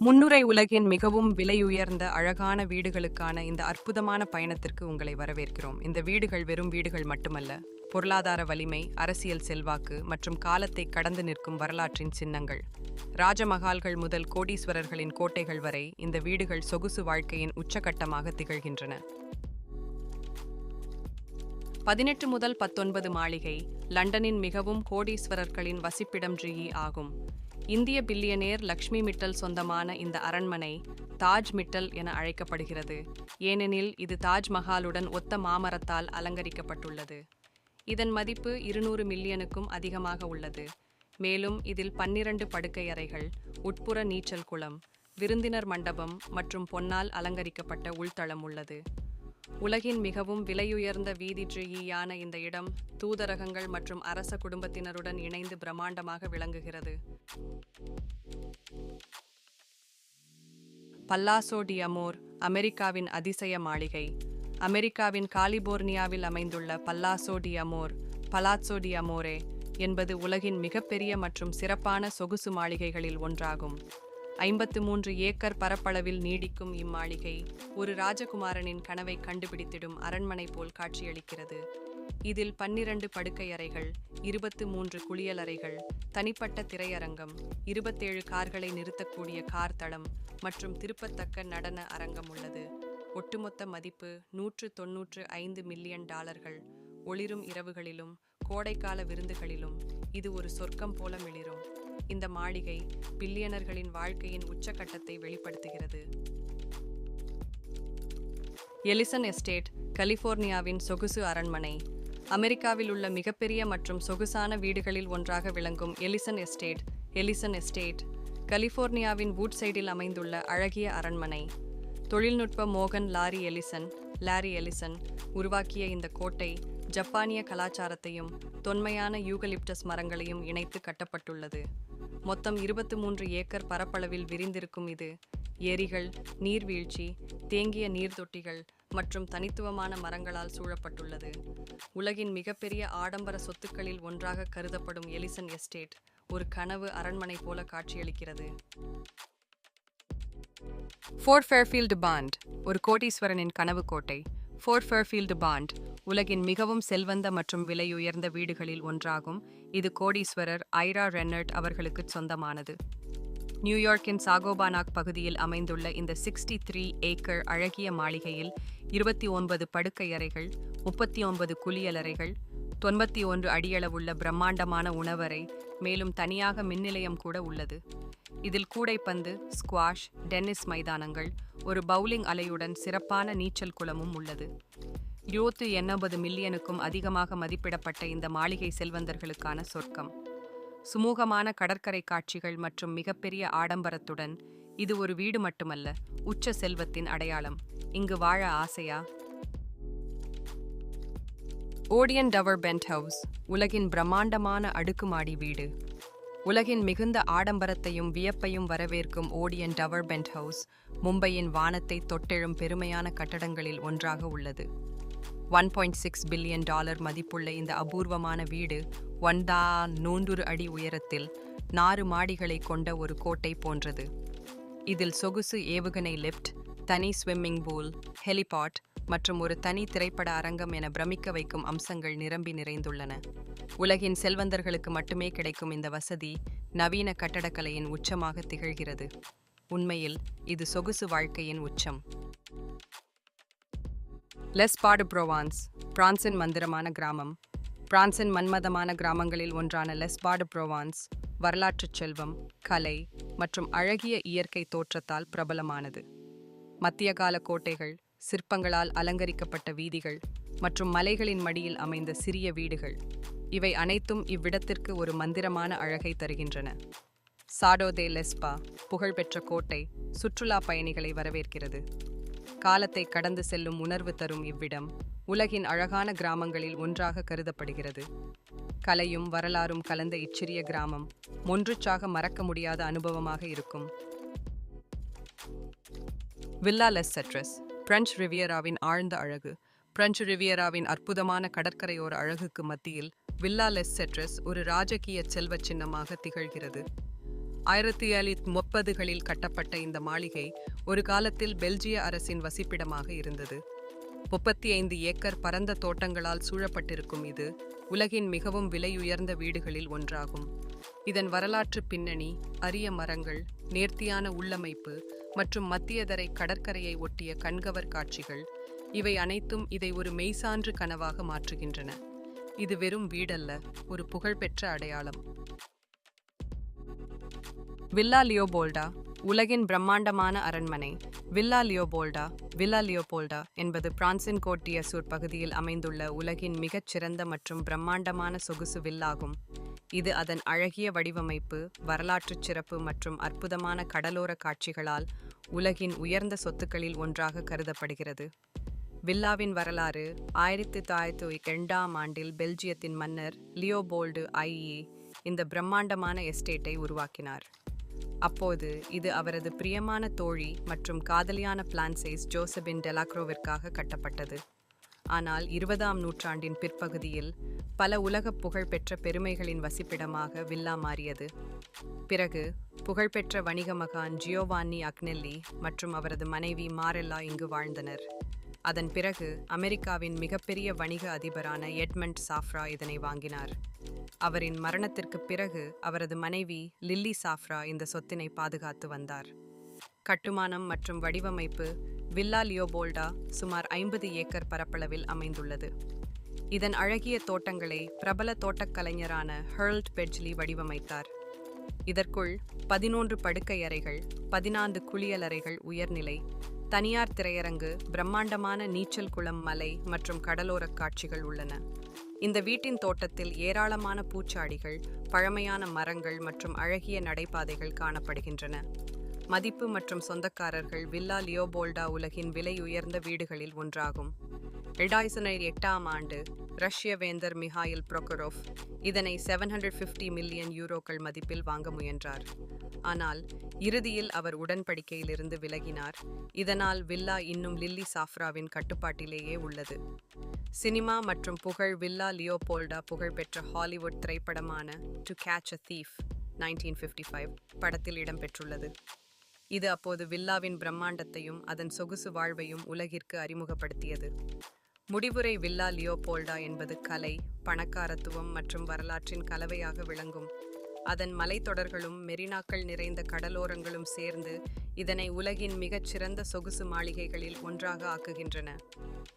முன்னுரை உலகின் மிகவும் விலையுயர்ந்த அழகான வீடுகளுக்கான இந்த அற்புதமான பயணத்திற்கு உங்களை வரவேற்கிறோம். இந்த வீடுகள் வெறும் வீடுகள் மட்டுமல்ல பொருளாதார வலிமை அரசியல் செல்வாக்கு மற்றும் காலத்தை கடந்து நிற்கும் வரலாற்றின் சின்னங்கள். ராஜமகால்கள் முதல் கோடீஸ்வரர்களின் கோட்டைகள் வரை இந்த வீடுகள் சொகுசு வாழ்க்கையின் உச்சகட்டமாக திகழ்கின்றன. பதினெட்டு முதல் பத்தொன்பது மாளிகை லண்டனின் மிகவும் கோடீஸ்வரர்களின் வசிப்பிடம் ஜிஇ ஆகும். இந்திய பில்லியனேர் லக்ஷ்மி மிட்டல் சொந்தமான இந்த அரண்மனை தாஜ் மிட்டல் என அழைக்கப்படுகிறது. ஏனெனில் இது தாஜ்மஹாலுடன் ஒத்த மாமரத்தால் அலங்கரிக்கப்பட்டுள்ளது. இதன் மதிப்பு இருநூறு மில்லியனுக்கும் அதிகமாக உள்ளது. மேலும் இதில் பன்னிரண்டு படுக்கை அறைகள் உட்புற நீச்சல் குளம் விருந்தினர் மண்டபம் மற்றும் பொன்னால் அலங்கரிக்கப்பட்ட உள்தளம் உள்ளது. உலகின் மிகவும் விலையுயர்ந்த வீதி ட்ரீயான இந்த இடம் தூதரகங்கள் மற்றும் அரச குடும்பத்தினருடன் இணைந்து பிரம்மாண்டமாக விளங்குகிறது. பல்லாசோ டி அமோர் அமெரிக்காவின் அதிசய மாளிகை. அமெரிக்காவின் காலிபோர்னியாவில் அமைந்துள்ள Palazzo di Amore Palazzo di Amore என்பது உலகின் மிகப்பெரிய மற்றும் சிறப்பான சொகுசு மாளிகைகளில் ஒன்றாகும். ஐம்பத்து மூன்று ஏக்கர் பரப்பளவில் நீடிக்கும் இம்மாளிகை ஒரு ராஜகுமாரனின் கனவை கண்டுபிடித்திடும் அரண்மனை போல் காட்சியளிக்கிறது. இதில் பன்னிரண்டு படுக்கை அறைகள் இருபத்து மூன்று குளியலறைகள் தனிப்பட்ட திரையரங்கம் இருபத்தேழு கார்களை நிறுத்தக்கூடிய கார் தளம் மற்றும் திருப்பத்தக்க நடன அரங்கம் உள்ளது. ஒட்டுமொத்த மதிப்பு நூற்று தொன்னூற்று ஐந்து மில்லியன் டாலர்கள். ஒளிரும் இரவுகளிலும் கோடைக்கால விருந்துகளிலும் இது ஒரு சொர்க்கம் போல மிளிரும். இந்த மாளிகை பில்லியனர்களின் வாழ்க்கையின் உச்சக்கட்டத்தை வெளிப்படுத்துகிறது. எலிசன் எஸ்டேட் கலிபோர்னியாவின் சொகுசு அரண்மனை. அமெரிக்காவில் உள்ள மிகப்பெரிய மற்றும் சொகுசான வீடுகளில் ஒன்றாக விளங்கும் எலிசன் எஸ்டேட் எலிசன் எஸ்டேட் கலிபோர்னியாவின் வூட்சைடில் அமைந்துள்ள அழகிய அரண்மனை. தொழில்நுட்ப மோகன் லாரி எலிசன் லாரி எலிசன் உருவாக்கிய இந்த கோட்டை ஜப்பானிய கலாச்சாரத்தையும் தொன்மையான யூகலிப்டஸ் மரங்களையும் இணைத்து கட்டப்பட்டுள்ளது. மொத்தம் இருபத்து மூன்று ஏக்கர் பரப்பளவில் விரிந்திருக்கும் இது. ஏரிகள் நீர்வீழ்ச்சி தேங்கிய நீர்த்தொட்டிகள் மற்றும் தனித்துவமான மரங்களால் சூழப்பட்டுள்ளது. உலகின் மிகப்பெரிய ஆடம்பர சொத்துக்களில் ஒன்றாக கருதப்படும் எலிசன் எஸ்டேட் ஒரு கனவு அரண்மனை போல காட்சியளிக்கிறது. ஃபோர்ட் ஃபேர்ஃபீல்டு பாண்ட் ஒரு கோடீஸ்வரனின் கனவு கோட்டை ஃபோர்ட் ஃபேர்ஃபீல்டு பாண்ட் உலகின் மிகவும் செல்வந்த மற்றும் விலையுயர்ந்த வீடுகளில் ஒன்றாகும். இது கோடீஸ்வரர் ஐரா ரென்னர்ட் அவர்களுக்கு சொந்தமானது. நியூயார்க்கின் சாகோபானாக் பகுதியில் அமைந்துள்ள இந்த சிக்ஸ்டி த்ரீ ஏக்கர் அழகிய மாளிகையில் இருபத்தி ஒன்பது படுக்கை அறைகள் முப்பத்தி ஒன்பது குளியலறைகள் தொன்பத்தி ஒன்று அடியளவுள்ள பிரம்மாண்டமான உணவறை மேலும் தனியாக மின்நிலையம் கூட உள்ளது. இதில் கூடைப்பந்து ஸ்குவாஷ் டென்னிஸ் மைதானங்கள் ஒரு பவுலிங் அலையுடன் சிறப்பான நீச்சல் குளமும் உள்ளது. இருபத்து எண்பது மில்லியனுக்கும் அதிகமாக மதிப்பிடப்பட்ட இந்த மாளிகை செல்வந்தர்களுக்கான சொர்க்கம். சுமூகமான கடற்கரை காட்சிகள் மற்றும் மிகப்பெரிய ஆடம்பரத்துடன் இது ஒரு வீடு மட்டுமல்ல உச்ச செல்வத்தின் அடையாளம். இங்கு வாழ ஆசையா? ஓடியன் டவர் பென்ட் ஹவுஸ் உலகின் பிரம்மாண்டமான அடுக்குமாடி வீடு. உலகின் மிகுந்த ஆடம்பரத்தையும் வியப்பையும் வரவேற்கும் ஓடியன் டவர் பென்ட் ஹவுஸ் மும்பையின் வானத்தை தொட்டெழும் பெருமையான கட்டடங்களில் ஒன்றாக உள்ளது. One point six billion dollar மதிப்புள்ள இந்த அபூர்வமான வீடு ஒன்தா நூன்று அடி உயரத்தில் நாறு மாடிகளை கொண்ட ஒரு கோட்டை போன்றது. இதில் சொகுசு ஏவுகணை லிஃப்ட் தனி ஸ்விம்மிங் பூல் ஹெலிபாட் மற்றும் ஒரு தனி திரைப்பட அரங்கம் என பிரமிக்க வைக்கும் அம்சங்கள் நிரம்பி நிறைந்துள்ளன. உலகின் செல்வந்தர்களுக்கு மட்டுமே கிடைக்கும் இந்த வசதி நவீன கட்டடக்கலையின் உச்சமாக திகழ்கிறது. உண்மையில் இது சொகுசு வாழ்க்கையின் உச்சம். லெஸ்பாடு புரோவான்ஸ் பிரான்சின் மந்திரமான கிராமம். பிரான்சின் மன்மதமான கிராமங்களில் ஒன்றான லெஸ்பாடு புரோவான்ஸ் வரலாற்றுச் செல்வம் கலை மற்றும் அழகிய இயற்கை தோற்றத்தால் பிரபலமானது. மத்திய கால கோட்டைகள் சிற்பங்களால் அலங்கரிக்கப்பட்ட வீதிகள் மற்றும் மலைகளின் மடியில் அமைந்த சிறிய வீடுகள். இவை அனைத்தும் இவ்விடத்திற்கு ஒரு மந்திரமான அழகை தருகின்றன. சாடோ தே லெஸ்பா புகழ்பெற்ற கோட்டை சுற்றுலா பயணிகளை வரவேற்கிறது. காலத்தை கடந்து செல்லும் உணர்வு தரும் இவ்விடம் உலகின் அழகான கிராமங்களில் ஒன்றாக கருதப்படுகிறது. கலையும் வரலாறும் கலந்த இச்சிறிய கிராமம் ஒன்றுச்சாக மறக்க முடியாத அனுபவமாக இருக்கும். வில்லா லெஸ் சட்ரஸ் பிரெஞ்சு ரிவியராவின் ஆழ்ந்த அழகு. பிரெஞ்சு ரிவியராவின் அற்புதமான கடற்கரையோர அழகுக்கு மத்தியில் வில்லா லெஸ் செட்ரஸ் ஒரு ராஜகீய செல்வ சின்னமாக திகழ்கிறது. ஆயிரத்தி எழுநூத்தி முப்பதுகளில் கட்டப்பட்ட இந்த மாளிகை ஒரு காலத்தில் பெல்ஜிய அரசின் வசிப்பிடமாக இருந்தது. முப்பத்தி ஐந்து ஏக்கர் பரந்த தோட்டங்களால் சூழப்பட்டிருக்கும் இது உலகின் மிகவும் விலையுயர்ந்த வீடுகளில் ஒன்றாகும். இதன் வரலாற்று பின்னணி அரிய மரங்கள் நேர்த்தியான உள்ளமைப்பு மற்றும் மத்தியதரை கடற்கரையை ஒட்டிய கண்கவர் காட்சிகள் இவை அனைத்தும் இதை ஒரு மெய்சான்று கனவாக மாற்றுகின்றன. இது வெறும் வீடல்ல ஒரு புகழ்பெற்ற அடையாளம். வில்லா லியோபோல்டா உலகின் பிரம்மாண்டமான அரண்மனை. வில்லா லியோபோல்டா வில்லா லியோபோல்டா என்பது பிரான்சின் கோட்டியசூர் பகுதியில் அமைந்துள்ள உலகின் மிகச் சிறந்த மற்றும் பிரம்மாண்டமான சொகுசு வில்லாகும். இது அதன் அழகிய வடிவமைப்பு வரலாற்றுச் சிறப்பு மற்றும் அற்புதமான கடலோர காட்சிகளால் உலகின் உயர்ந்த சொத்துக்களில் ஒன்றாக கருதப்படுகிறது. வில்லாவின் வரலாறு ஆயிரத்தி தொள்ளாயிரத்தி இரண்டாம் ஆண்டில் பெல்ஜியத்தின் மன்னர் லியோபோல்டு ஐஇ இந்த பிரம்மாண்டமான எஸ்டேட்டை உருவாக்கினார். அப்போது இது அவரது பிரியமான தோழி மற்றும் காதலியான பிளான்சைஸ் ஜோசபின் டெலாக்ரோவிற்காக கட்டப்பட்டது. ஆனால் இருபதாம் நூற்றாண்டின் பிற்பகுதியில் பல உலக புகழ்பெற்ற பெருமைகளின் வசிப்பிடமாக வில்லா மாறியது. பிறகு புகழ்பெற்ற வணிக மகான் ஜியோவான்னி அக்னெல்லி மற்றும் அவரது மனைவி மாரெல்லா இங்கு வாழ்ந்தனர். அதன் பிறகு அமெரிக்காவின் மிகப்பெரிய வணிக அதிபரான எட்மண்ட் சாஃப்ரா இதனை வாங்கினார். அவரின் மரணத்திற்கு பிறகு அவரது மனைவி லில்லி சாஃப்ரா இந்த சொத்தினை பாதுகாத்து வந்தார். கட்டுமானம் மற்றும் வடிவமைப்பு வில்லா லியோபோல்டா சுமார் ஐம்பது ஏக்கர் பரப்பளவில் அமைந்துள்ளது. இதன் அழகிய தோட்டங்களை பிரபல தோட்டக்கலைஞரான ஹெர்ல்ட் பெட்ஜ்லி வடிவமைத்தார். இதற்குள் பதினொன்று படுக்கை அறைகள் பதினான்கு குளியலறைகள் உயர்நிலை தனியார் திரையரங்கு பிரம்மாண்டமான நீச்சல் குளம் மலை மற்றும் கடலோரக் காட்சிகள் உள்ளன. இந்த வீட்டின் தோட்டத்தில் ஏராளமான பூச்சாடிகள் பழமையான மரங்கள் மற்றும் அழகிய நடைபாதைகள் காணப்படுகின்றன. மதிப்பு மற்றும் சொந்தக்காரர்கள் வில்லா லியோபோல்டா உலகின் விலை உயர்ந்த வீடுகளில் ஒன்றாகும். இரண்டாயிரத்தி எட்டாம் ஆண்டு ரஷ்ய வேந்தர் மிஹாயில் ப்ரொக்கரோவ் இதனை செவன் ஹண்ட்ரட் ஃபிஃப்டி மில்லியன் யூரோக்கள் மதிப்பில் வாங்க முயன்றார். ஆனால் இறுதியில் அவர் உடன்படிக்கையிலிருந்து விலகினார். இதனால் வில்லா இன்னும் லில்லி சாஃப்ராவின் கட்டுப்பாட்டிலேயே உள்ளது. சினிமா மற்றும் புகழ் வில்லா லியோபோல்டா புகழ்பெற்ற ஹாலிவுட் திரைப்படமான To Catch a Thief nineteen fifty five படத்தில் இடம்பெற்றுள்ளது. இது அப்போது வில்லாவின் பிரம்மாண்டத்தையும் அதன் சொகுசு வாழ்வையும் உலகிற்கு அறிமுகப்படுத்தியது. முடிவுரை வில்லா லியோபோல்டா என்பது கலை பணக்காரத்துவம் மற்றும் வரலாற்றின் கலவையாக விளங்கும். அதன் மலைத்தொடர்களும் மெரினாக்கள் நிறைந்த கடலோரங்களும் சேர்ந்து இதனை உலகின் மிகச் சிறந்த சொகுசு மாளிகைகளில் ஒன்றாக ஆக்குகின்றன.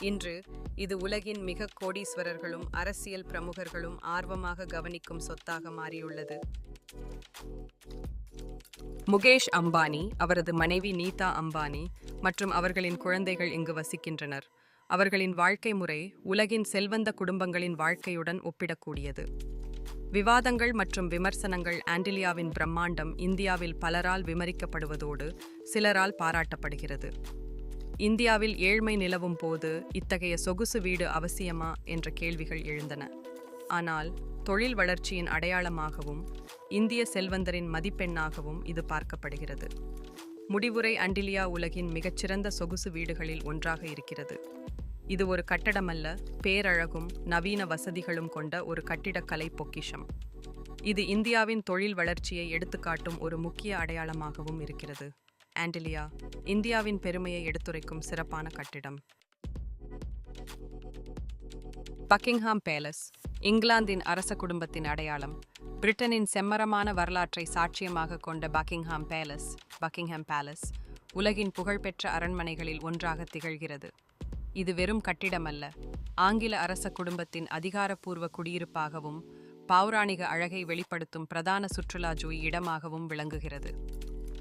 இன்று இது உலகின் மிக கோடீஸ்வரர்களும் அரசியல் பிரமுகர்களும் ஆர்வமாக கவனிக்கும் சொத்தாக மாறியுள்ளது. முகேஷ் அம்பானி அவரது மனைவி நீதா அம்பானி மற்றும் அவர்களின் குழந்தைகள் இங்கு வசிக்கின்றனர். அவர்களின் வாழ்க்கை முறை உலகின் செல்வந்த குடும்பங்களின் வாழ்க்கையுடன் ஒப்பிடக்கூடியது. விவாதங்கள் மற்றும் விமர்சனங்கள் ஆண்டிலியாவின் பிரம்மாண்டம் இந்தியாவில் பலரால் விமரிக்கப்படுவதோடு சிலரால் பாராட்டப்படுகிறது. இந்தியாவில் ஏழ்மை நிலவும் போது இத்தகைய சொகுசு வீடு அவசியமா? என்ற கேள்விகள் எழுந்தன. ஆனால் தொழில் வளர்ச்சியின் அடையாளமாகவும் இந்திய செல்வந்தரின் மதிப்பெண்ணாகவும் இது பார்க்கப்படுகிறது. முடிவுரை அண்டிலியா உலகின் மிகச்சிறந்த சொகுசு வீடுகளில் ஒன்றாக இருக்கிறது. இது ஒரு கட்டடமல்ல பேரழகும் நவீன வசதிகளும் கொண்ட ஒரு கட்டிடக்கலை பொக்கிஷம். இது இந்தியாவின் தொழில் வளர்ச்சியை எடுத்துக்காட்டும் ஒரு முக்கிய அடையாளமாகவும் இருக்கிறது. ஆண்டிலியா இந்தியாவின் பெருமையை எடுத்துரைக்கும் சிறப்பான கட்டிடம். பக்கிங்ஹாம் பேலஸ் இங்கிலாந்தின் அரச குடும்பத்தின் அடையாளம். பிரிட்டனின் செம்மரமான வரலாற்றை சாட்சியமாக கொண்ட பக்கிங்ஹாம் பேலஸ் பக்கிங்ஹாம் பேலஸ் உலகின் புகழ்பெற்ற அரண்மனைகளில் ஒன்றாக திகழ்கிறது. இது வெறும் கட்டிடமல்ல. ஆங்கில அரச குடும்பத்தின் அதிகாரப்பூர்வ குடியிருப்பாகவும் பௌராணிக அழகை வெளிப்படுத்தும் பிரதான சுற்றுலா ஜோய் இடமாகவும் விளங்குகிறது.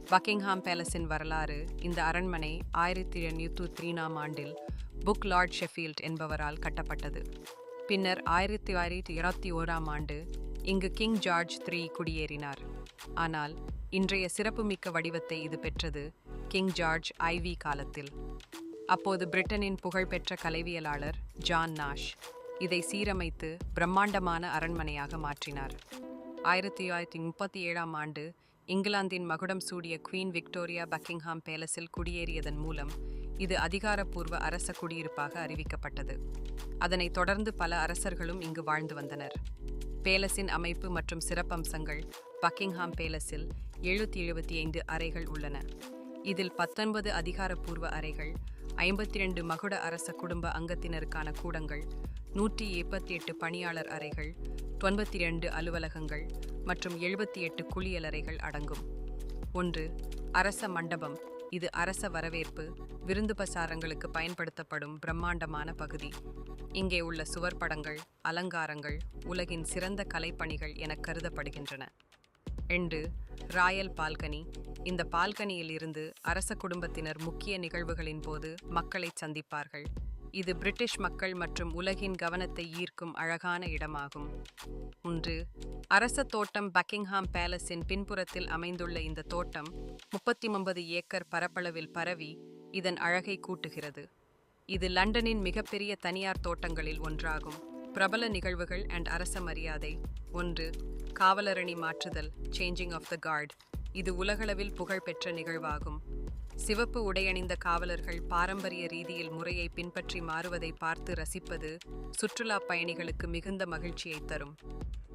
பக்கிங்ஹாம் பேலஸின் வரலாறு இந்த அரண்மனை ஆயிரத்தி எண்ணூற்று த்ரீனாம் ஆண்டில் புக் லார்ட் ஷெஃபீல்ட் என்பவரால் கட்டப்பட்டது. பின்னர் ஆயிரத்தி ஆயிரத்தி இருபத்தி ஓராம் ஆண்டு இங்கு கிங் ஜார்ஜ் த்ரீ குடியேறினார். ஆனால் இன்றைய சிறப்புமிக்க வடிவத்தை இது பெற்றது கிங் ஜார்ஜ் ஐவி காலத்தில். அப்போது பிரிட்டனின் புகழ்பெற்ற கலைவியலாளர் ஜான் நாஷ் இதை சீரமைத்து பிரம்மாண்டமான அரண்மனையாக மாற்றினார். ஆயிரத்தி தொள்ளாயிரத்தி முப்பத்தி ஏழாம் ஆண்டு இங்கிலாந்தின் மகுடம் சூடிய குவீன் விக்டோரியா பக்கிங்ஹாம் பேலஸில் குடியேறியதன் மூலம் இது அதிகாரப்பூர்வ அரச குடியிருப்பாக அறிவிக்கப்பட்டது. அதனைத் தொடர்ந்து பல அரசர்களும் இங்கு வாழ்ந்து வந்தனர். பேலஸின் அமைப்பு மற்றும் சிறப்பம்சங்கள் பக்கிங்ஹாம் பேலஸில் எழுநூத்தி எழுபத்தி ஐந்து அறைகள் உள்ளன. இதில் பத்தொன்பது அதிகாரப்பூர்வ அறைகள் ஐம்பத்தி ரெண்டு மகுட அரச குடும்ப அங்கத்தினருக்கான கூடங்கள் நூற்றி எண்பத்தி எட்டு பணியாளர் அறைகள் தொன்பத்தி ரெண்டு அலுவலகங்கள் மற்றும் எழுபத்தி எட்டு குளியலறைகள் அடங்கும். ஒன்று அரச மண்டபம். இது அரச வரவேற்பு விருந்து பசாரங்களுக்கு பயன்படுத்தப்படும் பிரம்மாண்டமான பகுதி. இங்கே உள்ள சுவர் படங்கள் அலங்காரங்கள் உலகின் சிறந்த கலைப்பணிகள் என கருதப்படுகின்றன. ரெண்டு ராயல் பால்கனி. இந்த பால்கனியில் இருந்து அரச குடும்பத்தினர் முக்கிய நிகழ்வுகளின் போது மக்களை சந்திப்பார்கள். இது பிரிட்டிஷ் மக்கள் மற்றும் உலகின் கவனத்தை ஈர்க்கும் அழகான இடமாகும். ஒன்று அரச தோட்டம் பக்கிங்ஹாம் பேலஸின் பின்புறத்தில் அமைந்துள்ள இந்த தோட்டம் முப்பத்தி ஒன்பது ஏக்கர் பரப்பளவில் பரவி இதன் அழகை கூட்டுகிறது. இது லண்டனின் மிகப்பெரிய தனியார் தோட்டங்களில் ஒன்றாகும். பிரபல நிகழ்வுகள் அண்ட் அரச மரியாதை. ஒன்று காவலரணி மாற்றுதல் சேஞ்சிங் ஆஃப் த கார்டு இது உலகளவில் புகழ்பெற்ற நிகழ்வாகும். சிவப்பு உடையணிந்த காவலர்கள் பாரம்பரிய ரீதியில் முறையை பின்பற்றி மாறுவதை பார்த்து ரசிப்பது சுற்றுலா பயணிகளுக்கு மிகுந்த மகிழ்ச்சியை தரும்.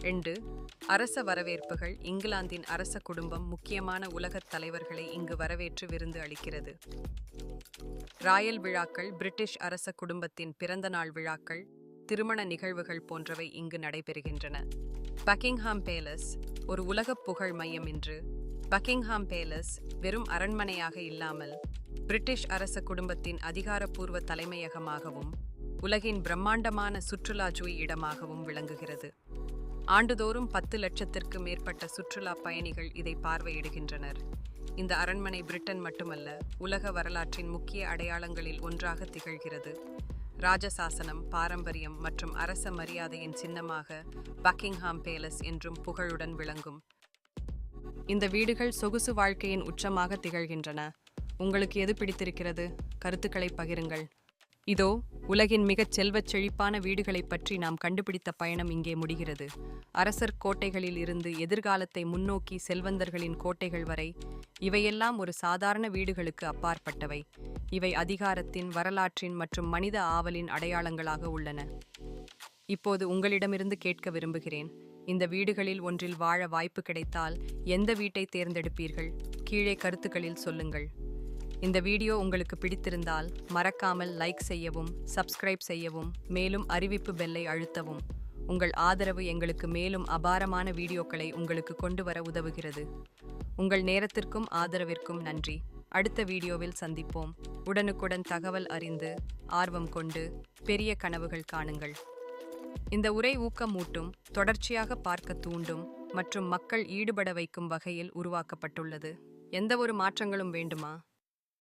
ரெண்டு அரச வரவேற்புகள் இங்கிலாந்தின் அரச குடும்பம் முக்கியமான உலகத் தலைவர்களை இங்கு வரவேற்று விருந்து அளிக்கிறது. ராயல் விழாக்கள் பிரிட்டிஷ் அரச குடும்பத்தின் பிறந்தநாள் விழாக்கள் திருமண நிகழ்வுகள் போன்றவை இங்கு நடைபெறுகின்றன. பக்கிங்ஹாம் பேலஸ் ஒரு உலகப் புகழ் மையம் இன்று பக்கிங்ஹாம் பேலஸ் வெறும் அரண்மனையாக இல்லாமல் பிரிட்டிஷ் அரச குடும்பத்தின் அதிகாரப்பூர்வ தலைமையகமாகவும் உலகின் பிரம்மாண்டமான சுற்றுலா ஜூய் இடமாகவும் விளங்குகிறது. ஆண்டுதோறும் பத்து லட்சத்திற்கு மேற்பட்ட சுற்றுலா பயணிகள் இதை பார்வையிடுகின்றனர். இந்த அரண்மனை பிரிட்டன் மட்டுமல்ல உலக வரலாற்றின் முக்கிய அடையாளங்களில் ஒன்றாக திகழ்கிறது. ராஜசாசனம் பாரம்பரியம் மற்றும் அரச மரியாதையின் சின்னமாக பக்கிங்ஹாம் பேலஸ் என்றும் புகழுடன் விளங்கும். இந்த வீடுகள் சொகுசு வாழ்க்கையின் உச்சமாக திகழ்கின்றன. உங்களுக்கு எது பிடித்திருக்கிறது? கருத்துக்களை பகிருங்கள். இதோ உலகின் மிகச் செல்வச் செழிப்பான வீடுகளைப் பற்றி நாம் கண்டுபிடித்த பயணம் இங்கே முடிகிறது. அரசர் கோட்டைகளில் இருந்து எதிர்காலத்தை முன்னோக்கி செல்வந்தர்களின் கோட்டைகள் வரை இவையெல்லாம் ஒரு சாதாரண வீடுகளுக்கு அப்பாற்பட்டவை. இவை அதிகாரத்தின் வரலாற்றின் மற்றும் மனித ஆவலின் அடையாளங்களாக உள்ளன. இப்போது உங்களிடமிருந்து கேட்க விரும்புகிறேன். இந்த வீடுகளில் ஒன்றில் வாழ வாய்ப்பு கிடைத்தால் எந்த வீட்டை தேர்ந்தெடுப்பீர்கள்? கீழே கருத்துக்களில் சொல்லுங்கள். இந்த வீடியோ உங்களுக்கு பிடித்திருந்தால் மறக்காமல் லைக் செய்யவும் சப்ஸ்கிரைப் செய்யவும் மேலும் அறிவிப்பு பெல்லை அழுத்தவும். உங்கள் ஆதரவு எங்களுக்கு மேலும் அபாரமான வீடியோக்களை உங்களுக்கு கொண்டு வர உதவுகிறது. உங்கள் நேரத்திற்கும் ஆதரவிற்கும் நன்றி. அடுத்த வீடியோவில் சந்திப்போம். உடனுக்குடன் தகவல் அறிந்து ஆர்வம் கொண்டு பெரிய கனவுகள் காணுங்கள். இந்த உரை ஊக்கமூட்டும் தொடர்ச்சியாக பார்க்க தூண்டும் மற்றும் மக்கள் ஈடுபட வைக்கும் வகையில் உருவாக்கப்பட்டுள்ளது. எந்தவொரு மாற்றங்களும் வேண்டுமா?